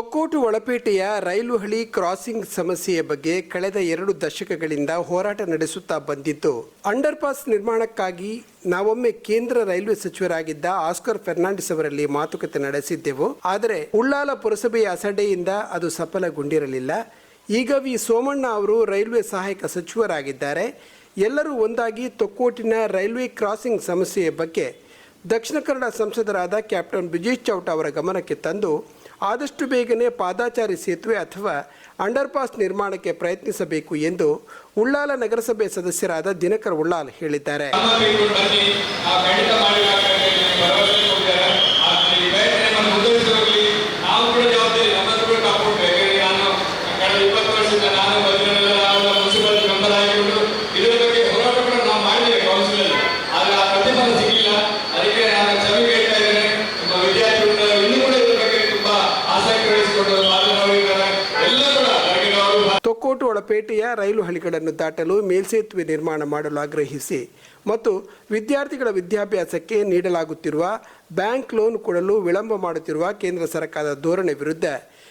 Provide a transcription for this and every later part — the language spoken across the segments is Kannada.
ಒಕ್ಕೋಟು ಒಳಪೇಟೆಯ ರೈಲು ಹಳಿ ಕ್ರಾಸಿಂಗ್ ಸಮಸ್ಯೆಯ ಬಗ್ಗೆ ಕಳೆದ ಎರಡು ದಶಕಗಳಿಂದ ಹೋರಾಟ ನಡೆಸುತ್ತಾ ಬಂದಿದ್ದು ಅಂಡರ್ ಪಾಸ್ ನಿರ್ಮಾಣಕ್ಕಾಗಿ ನಾವೊಮ್ಮೆ ಕೇಂದ್ರ ರೈಲ್ವೆ ಸಚಿವರಾಗಿದ್ದ ಆಸ್ಕರ್ ಫೆರ್ನಾಂಡಿಸ್ ಅವರಲ್ಲಿ ಮಾತುಕತೆ ನಡೆಸಿದ್ದೆವು. ಆದರೆ ಉಳ್ಳಾಲ ಪುರಸಭೆಯ ಅಸಡ್ಡೆಯಿಂದ ಅದು ಸಫಲಗೊಂಡಿರಲಿಲ್ಲ. ಈಗ ವಿ ಸೋಮಣ್ಣ ಅವರು ರೈಲ್ವೆ ಸಹಾಯಕ ಸಚಿವರಾಗಿದ್ದಾರೆ. ಎಲ್ಲರೂ ಒಂದಾಗಿ ತೊಕ್ಕೋಟಿನ ರೈಲ್ವೆ ಕ್ರಾಸಿಂಗ್ ಸಮಸ್ಯೆಯ ಬಗ್ಗೆ. ದಕ್ಷಿಣ ಕನ್ನಡ ಸಂಸದರಾದ ಕ್ಯಾಪ್ಟನ್ ಬ್ರಿಜೇಶ್ ಚೌಟ ಅವರ ಗಮನಕ್ಕೆ ತಂದು ಆದಷ್ಟು ಬೇಗನೆ ಪಾದಾಚಾರಿ ಸೇತುವೆ ಅಥವಾ ಅಂಡರ್ಪಾಸ್ ನಿರ್ಮಾಣಕ್ಕೆ ಪ್ರಯತ್ನಿಸಬೇಕು ಎಂದು ಉಳ್ಳಾಲ ನಗರಸಭೆ ಸದಸ್ಯರಾದ ದಿನಕರ್ ಉಳ್ಳಾಲ್ ಹೇಳಿದ್ದಾರೆ. ನಾವು ಖಂಡಿತ ಮಾಡಿದಾಗ ಭರವಸೆ ಕೊಟ್ಟಿದ್ದಾರೆ ಆದ್ರೆ ಈ ಪ್ರಯತ್ನ ಮುಂದುವರಿಸಿ ಹೋಗ್ಲಿ ನಾವು ಕೂಡ ಜವಾಬ್ದಾರಿ ನಮ್ಮದು ಕೂಡ ಕಾಪಾಡ್ಬೇಕು ಯಾಕಂದ್ರೆ ನಾನು ಕಳೆದ ಇಪ್ಪತ್ತು ವರ್ಷದಿಂದ ನಾನು ಮೊದಲಿನೆಲ್ಲ ನಾವು ಮುನ್ಸಿಪಲ್ ಮೆಂಬರ್ ಆಗಿಕೊಂಡು ಇದರ ಬಗ್ಗೆ ಹೋರಾಟ ಕೂಡ ನಾವು ಮಾಡಿದ್ದೇವೆ ಕೌನ್ಸಿಲ್ ಅಲ್ಲಿ ಆದ್ರೆ ಆ ಪ್ರತಿಫಲ ಸಿಗಲಿಲ್ಲ ಅದಕ್ಕೆ ನಾನು ಕ್ಷಮೆ ಕೇಳ್ತಾ ಇದ್ದೇನೆ ನಮ್ಮ ವಿದ್ಯಾರ್ಥಿಗಳು ಇನ್ನೂ ಕೂಡ ಇದರ ಬಗ್ಗೆ ತುಂಬಾ ಆಸಕ್ತಿ ವಹಿಸಿಕೊಂಡು ಮಾತನಾಡಿದ್ದಾರೆ ಎಲ್ಲ ಕೂಡ ನನಗೆ ಅವರು ತೊಕ್ಕೋಟು ಒಳಪೇಟೆಯ ರೈಲು ಹಳಿಗಳನ್ನು ದಾಟಲು ಮೇಲ್ಸೇತುವೆ ನಿರ್ಮಾಣ ಮಾಡಲು ಆಗ್ರಹಿಸಿ ಮತ್ತು ವಿದ್ಯಾರ್ಥಿಗಳ ವಿದ್ಯಾಭ್ಯಾಸಕ್ಕೆ ನೀಡಲಾಗುತ್ತಿರುವ ಬ್ಯಾಂಕ್ ಲೋನ್ ಕೊಡಲು ವಿಳಂಬ ಮಾಡುತ್ತಿರುವ ಕೇಂದ್ರ ಸರ್ಕಾರದ ಧೋರಣೆ ವಿರುದ್ಧ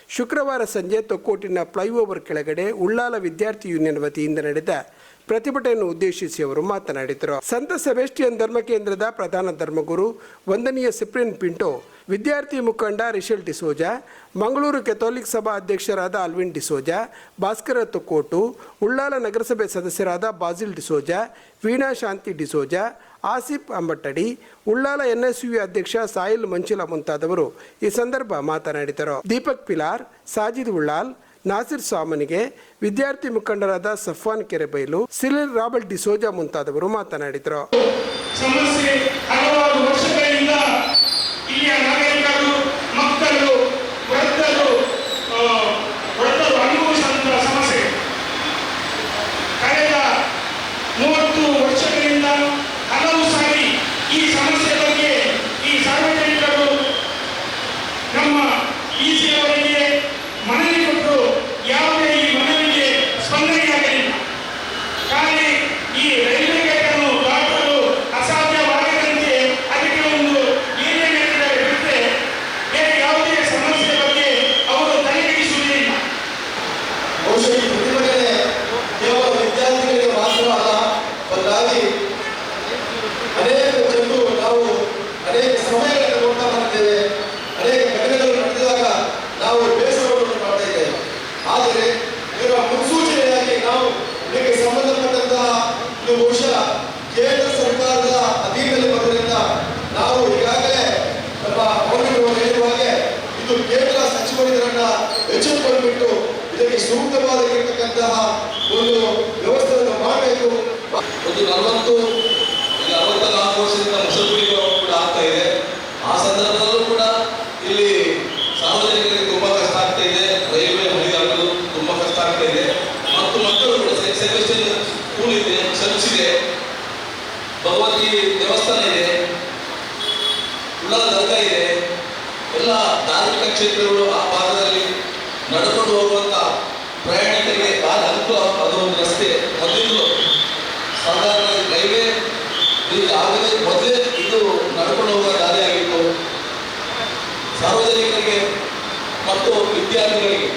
ಶುಕ್ರವಾರ ಸಂಜೆ ತೊಕ್ಕೋಟಿನ ಫ್ಲೈಓವರ್ ಕೆಳಗಡೆ ಉಳ್ಳಾಲ ವಿದ್ಯಾರ್ಥಿ ಯೂನಿಯನ್ ವತಿಯಿಂದ ನಡೆದ ಪ್ರತಿಭಟನೆಯನ್ನು ಉದ್ದೇಶಿಸಿ ಅವರು ಮಾತನಾಡಿದರು. ಸಂತ ಸೆಬೆಸ್ಟಿಯನ್ ಧರ್ಮ ಕೇಂದ್ರದ ಪ್ರಧಾನ ಧರ್ಮಗುರು ವಂದನೀಯ ಸಿಪ್ರಿನ್ ಪಿಂಟೋ, ವಿದ್ಯಾರ್ಥಿ ಮುಖಂಡ ರಿಷಲ್ ಡಿಸೋಜಾ, ಮಂಗಳೂರು ಕೆಥೋಲಿಕ್ ಸಭಾ ಅಧ್ಯಕ್ಷರಾದ ಅಲ್ವಿನ್ ಡಿಸೋಜಾ, ಭಾಸ್ಕರ ತುಕೋಟು ಉಳ್ಳಾಲ ನಗರಸಭೆ ಸದಸ್ಯರಾದ ಬಾಜಿಲ್ ಡಿಸೋಜಾ, ವೀಣಾ ಶಾಂತಿ ಡಿಸೋಜಾ, ಆಸಿಫ್ ಅಂಬಟ್ಟಡಿ, ಉಳ್ಳಾಲ ಎನ್ಎಸ್ಯು ಅಧ್ಯಕ್ಷ ಸಾಯಿಲ್ ಮಂಚಿಲ ಮುಂತಾದವರು ಈ ಸಂದರ್ಭ ಮಾತನಾಡಿದರು. ದೀಪಕ್ ಪಿಲಾರ್, ಸಾಜಿದ್ ಉಳ್ಳಾಲ್ ನಾಸಿರ್ ಸಾಮನಿಗೆ ವಿದ್ಯಾರ್ಥಿ ಮುಖಂಡರಾದ ಸಫ್ವಾನ್ ಕೆರೆಬೈಲು ಸಿಲಿಲ್ ರಾಬರ್ಟ್ ಡಿಸೋಜಾ ಮುಂತಾದವರು ಮಾತನಾಡಿದರು ಸಮಸ್ಯೆ ಹಲವಾರು ವರ್ಷಗಳಿಂದ ಇಲ್ಲಿಯ ನಾಗರಿಕರು ಮಕ್ಕಳು ವೃದ್ಧರು ಆ, ವೃದ್ಧರು ಅನುಭವಿಸುವಂತಹ ಸಮಸ್ಯೆ ಕಳೆದ ಮೂವತ್ತು ವರ್ಷಗಳಿಂದ ಹಲವು ಸಾರಿ ಈ ಸಮಸ್ಯೆ ಬಗ್ಗೆ ಈ ಸಾರ್ವಜನಿಕರು ನಮ್ಮ ಈಸಿಯವರಿಗೆ ಮನವಿ ಕೊಟ್ಟರು ಯಾವುದೇ ಈ ಮನವಿಗೆ ಸ್ಪಂದನೆಯಾಗಲಿಲ್ಲ ಖಾಲಿ ಈ ರೈಲ್ವೆ ಗೇಟನ್ನು ದಾಟಲು ಅಸಾಧ್ಯವಾಗದಂತೆ ಅದಕ್ಕೆ ಒಂದು ಏನೇನಿದ್ದಾರೆ ಬಿಟ್ಟರೆ ಬೇರೆ ಯಾವುದೇ ಸಮಸ್ಯೆ ಬಗ್ಗೆ ಅವರು ತಲೆಕೆಡಿಸುವುದಿಲ್ಲ ಬಹುಶಃ ಈ ಪ್ರತಿಭಟನೆ ಕೇವಲ ವಿದ್ಯಾರ್ಥಿಗಳಿಗೆ ಮಾತ್ರ ಅಲ್ಲ ಬದಲಾಗಿ ಅನೇಕ ಜನರು ನಾವು ಅನೇಕ ಸಮಯಗಳನ್ನು ಕೊಡ್ತಾ ಬಂದಿದ್ದೇವೆ ಅನೇಕ ಘಟನೆಗಳು ನಡೆದಿದಾಗ ನಾವು ಬೇಸರವನ್ನು ಮಾಡ್ತಾ ಇದ್ದೇವೆ ಆದರೆ ಇದರ ಮುನ್ಸೂಚನೆಯಾಗಿ ನಾವು ಇದಕ್ಕೆ ಸಂಬಂಧಪಟ್ಟಂತಹ ಇದು ಬಹುಶಃ ಕೇಂದ್ರ ಸರ್ಕಾರದ ಅಧೀನದಲ್ಲಿ ಬರೋದ್ರಿಂದ ನಾವು ಈಗಾಗಲೇ ನಮ್ಮ ಮೌಲ್ಯಗಳು ಹೇಳುವ ಹಾಗೆ ಇದು ಕೇಂದ್ರ ಸಚಿವರು ಇದರನ್ನ ಎಚ್ಚೆತ್ತುಕೊಂಡ್ಬಿಟ್ಟು ಇದಕ್ಕೆ ಸೂಕ್ತವಾಗಿರ್ತಕ್ಕಂತಹ ಒಂದು ವ್ಯವಸ್ಥೆಯನ್ನು ಮಾಡಬೇಕು. ಒಂದು ನಲವತ್ತು ಅರವತ್ತ ನಾಲ್ಕು ವರ್ಷದಿಂದ ಮುಸಲ್ಮಾನಿಗಳು ಕೂಡ ಆಗ್ತಾ ಇದೆ ಆ ಸಂದರ್ಭದಲ್ಲೂ ಕೂಡ ಇಲ್ಲಿ ಸಾರ್ವಜನಿಕರಿಗೆ ತುಂಬಾ ಕಷ್ಟ ಆಗ್ತಾ ಇದೆ ರೈಲ್ವೆ ಹಳಿದಾಗಲು ತುಂಬಾ ಕಷ್ಟ ಆಗ್ತಾ ಇದೆ ಮತ್ತು ಮಕ್ಕಳು ಕೂಡ ಸೆಂಟ್ ಸೆಬೆಸ್ಟಿಯನ್ ಸ್ಕೂಲ್ ಇದೆ ಚರ್ಚ್ ಇದೆ ಭಗವತಿ ದೇವಸ್ಥಾನ ಇದೆ ಉಳ್ಳಾಲ ದರ್ಗಾ ಇದೆ. ಎಲ್ಲ ಧಾರ್ಮಿಕ ಕ್ಷೇತ್ರಗಳು ಆ ಭಾಗದಲ್ಲಿ ನಡೆದುಕೊಂಡು ಹೋಗುವಂತ ಪ್ರಯಾಣಿಕರಿಗೆ ಭಾಳ ಅನುಕೂಲ ಅದು ಒಂದು ರಸ್ತೆ. ಮೊದಲು ಸಾಧಾರಣ ರೈಲ್ವೆ ಇದು ಆಗಲೇ ಮೊದಲೇ ಇದು ನಡ್ಕೊಂಡು ಹೋಗುವ ದಾರಿ ಆಗಿತ್ತು. ಸಾರ್ವಜನಿಕರಿಗೆ ಮತ್ತು ವಿದ್ಯಾರ್ಥಿಗಳಿಗೆ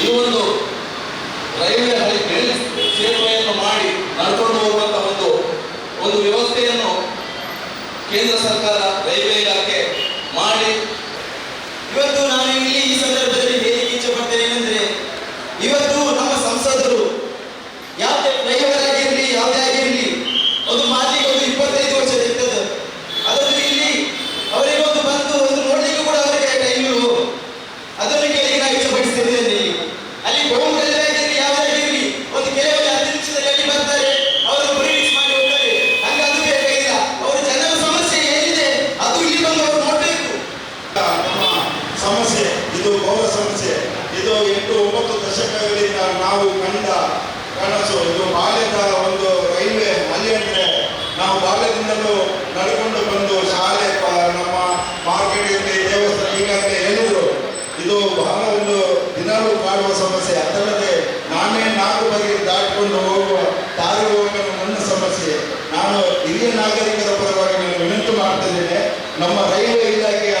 ಈ ಒಂದು ರೈಲ್ವೆ ಹಳಿ ಸೇತುವೆಯನ್ನು ಮಾಡಿ ನಡ್ಕೊಂಡು ಹೋಗುವಂತ ಒಂದು ಒಂದು ವ್ಯವಸ್ಥೆಯನ್ನು ಕೇಂದ್ರ ಸರ್ಕಾರ ರೈಲ್ವೆ ಇಲಾಖೆ ಮಾಡಿ ಇವತ್ತು ನಾನು ಇಲ್ಲಿ ಈ ಸಂದರ್ಭದಲ್ಲಿ ಹೇಳಲಿಕ್ಕೆ ಇಚ್ಛಪಡ್ತೇನೆ ಏನಂದ್ರೆ ಇವತ್ತು ನಮ್ಮ ಸಂಸದರು ಯಾವುದೇ ಫ್ಲೈಓವರ್ ಆಗಿರಲಿ ಯಾವುದೇ ಆಗಿರಲಿ ಒಂದು ಮಾತಿಗೆ ಒಂದು ಇಪ್ಪತ್ತೈದು ವರ್ಷ ಇರ್ತದೆ ಅದನ್ನು ಇಲ್ಲಿ ಅವರಿಗೆ ಒಂದು ಬಂದು ಒಂದು ನೋಡ್ಲಿಕ್ಕೆ ಕೂಡ ಅವರಿಗೆ ಟೈಮ್ ಇರುವು ಅದನ್ನು ಕೇಳಿ ನಾವು ಇಷ್ಟಪಡಿಸ್ತೇವೆ ಇಲ್ಲಿ ಅಲ್ಲಿ ಬಹು ರೈಲ್ವೆ ಆಗಿರಲಿ ಯಾವುದೇ ಆಗಿರಲಿ ಒಂದು ಕೆಲವೊಂದು ಹತ್ತು ನಿಮಿಷದಲ್ಲಿ ಅಲ್ಲಿ ಬರ್ತಾರೆ ಅವರು ಬ್ರೀಫ್ ಮಾಡಿ ಹೋಗ್ತಾರೆ ಹಂಗೆ ಅದು ಬೇಕಾಗಿಲ್ಲ ಅವರು ಜನರ ಸಮಸ್ಯೆ ಏನಿದೆ ಅದು ಇಲ್ಲಿ ಬಂದು ಅವರು ನೋಡ್ಬೇಕು ನಮ್ಮ ಸಮಸ್ಯೆ ಇದು ಪೌರ ಸಮಸ್ಯೆ ಇದು ಎಂಟು ಒಂಬತ್ತು ನಾವು ಕಂಡ ಕನಸು, ಇದು ಬಾಲ್ಯದ ಒಂದು ರೈಲ್ವೆ ಅಲ್ಲಿ ಅಂದ್ರೆ ನಾವು ಬಾಲ್ಯದಿಂದಲೂ ನಡ್ಕೊಂಡು ಬಂದು ಶಾಲೆ ನಮ್ಮ ಇರಲಿ ದೇವಸ್ಥಾನ ಈಗಾಗಲೇ ಹೇಳಿದ್ರು ಇದು ಬಹಳ ಒಂದು ದಿನಾಲೂ ಕಾಡುವ ಸಮಸ್ಯೆ. ಅದಲ್ಲದೆ ನಾನೇ ನಾಲ್ಕು ಬಗೆ ದಾಟಿಕೊಂಡು ಹೋಗುವ ದಾರಿ ಹೋಗುವ ನನ್ನ ಸಮಸ್ಯೆ. ನಾನು ಹಿರಿಯ ನಾಗರಿಕರ ಪರವಾಗಿ ನಾನು ವಿನಂತಿ ಮಾಡ್ತಿದ್ದೇನೆ ನಮ್ಮ ರೈಲ್ವೆ ಇಲಾಖೆಯ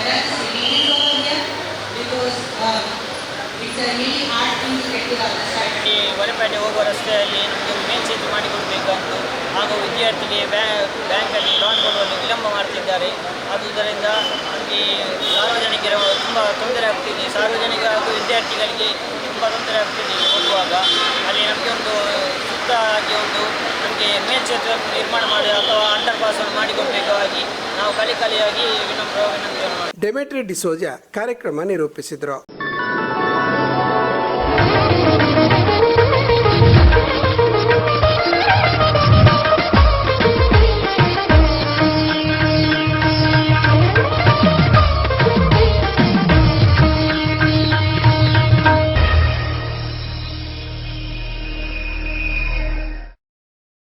whereas hard thing to get the ಹೊರಪೇಟೆ ಹೋಗುವ ರಸ್ತೆಯಲ್ಲಿ ನಮಗೆ ಮೇಲ್ಸೇತು ಮಾಡಿಕೊಡಬೇಕು ಅಂತ ಹಾಗೂ ವಿದ್ಯಾರ್ಥಿಗೆ ಬ್ಯಾಂಕಲ್ಲಿ ಲೋನ್ ಕೊಡುವಲ್ಲಿ ವಿಳಂಬ ಮಾಡ್ತಿದ್ದಾರೆ ಆದುದರಿಂದ ಈ ಸಾರ್ವಜನಿಕರ ತುಂಬ ತೊಂದರೆ ಆಗ್ತಿದೆ ಸಾರ್ವಜನಿಕ ಹಾಗೂ ವಿದ್ಯಾರ್ಥಿಗಳಿಗೆ ತುಂಬ ತೊಂದರೆ ಆಗ್ತಿದೆ ಹೋಗುವಾಗ ಅಲ್ಲಿ ನಮಗೆ ಒಂದು ಸುತ್ತಾಗಿ ಒಂದು ನಮಗೆ ಮೇಲ್ಸೇತುವೆ ನಿರ್ಮಾಣ ಮಾಡಿ ಅಥವಾ ಅಂಡರ್ ಪಾಸನ್ನು ಮಾಡಿಕೊಡಬೇಕಾಗಿ ನಾವು ಕಲಿ ಕಲಿಯಾಗಿ ವಿನಮ್ರ ಮಾಡ್ತೀವಿ. ಡೆಮೆಟ್ರಿ ಡಿಸೋಜಾ ಕಾರ್ಯಕ್ರಮ ನಿರೂಪಿಸಿದರು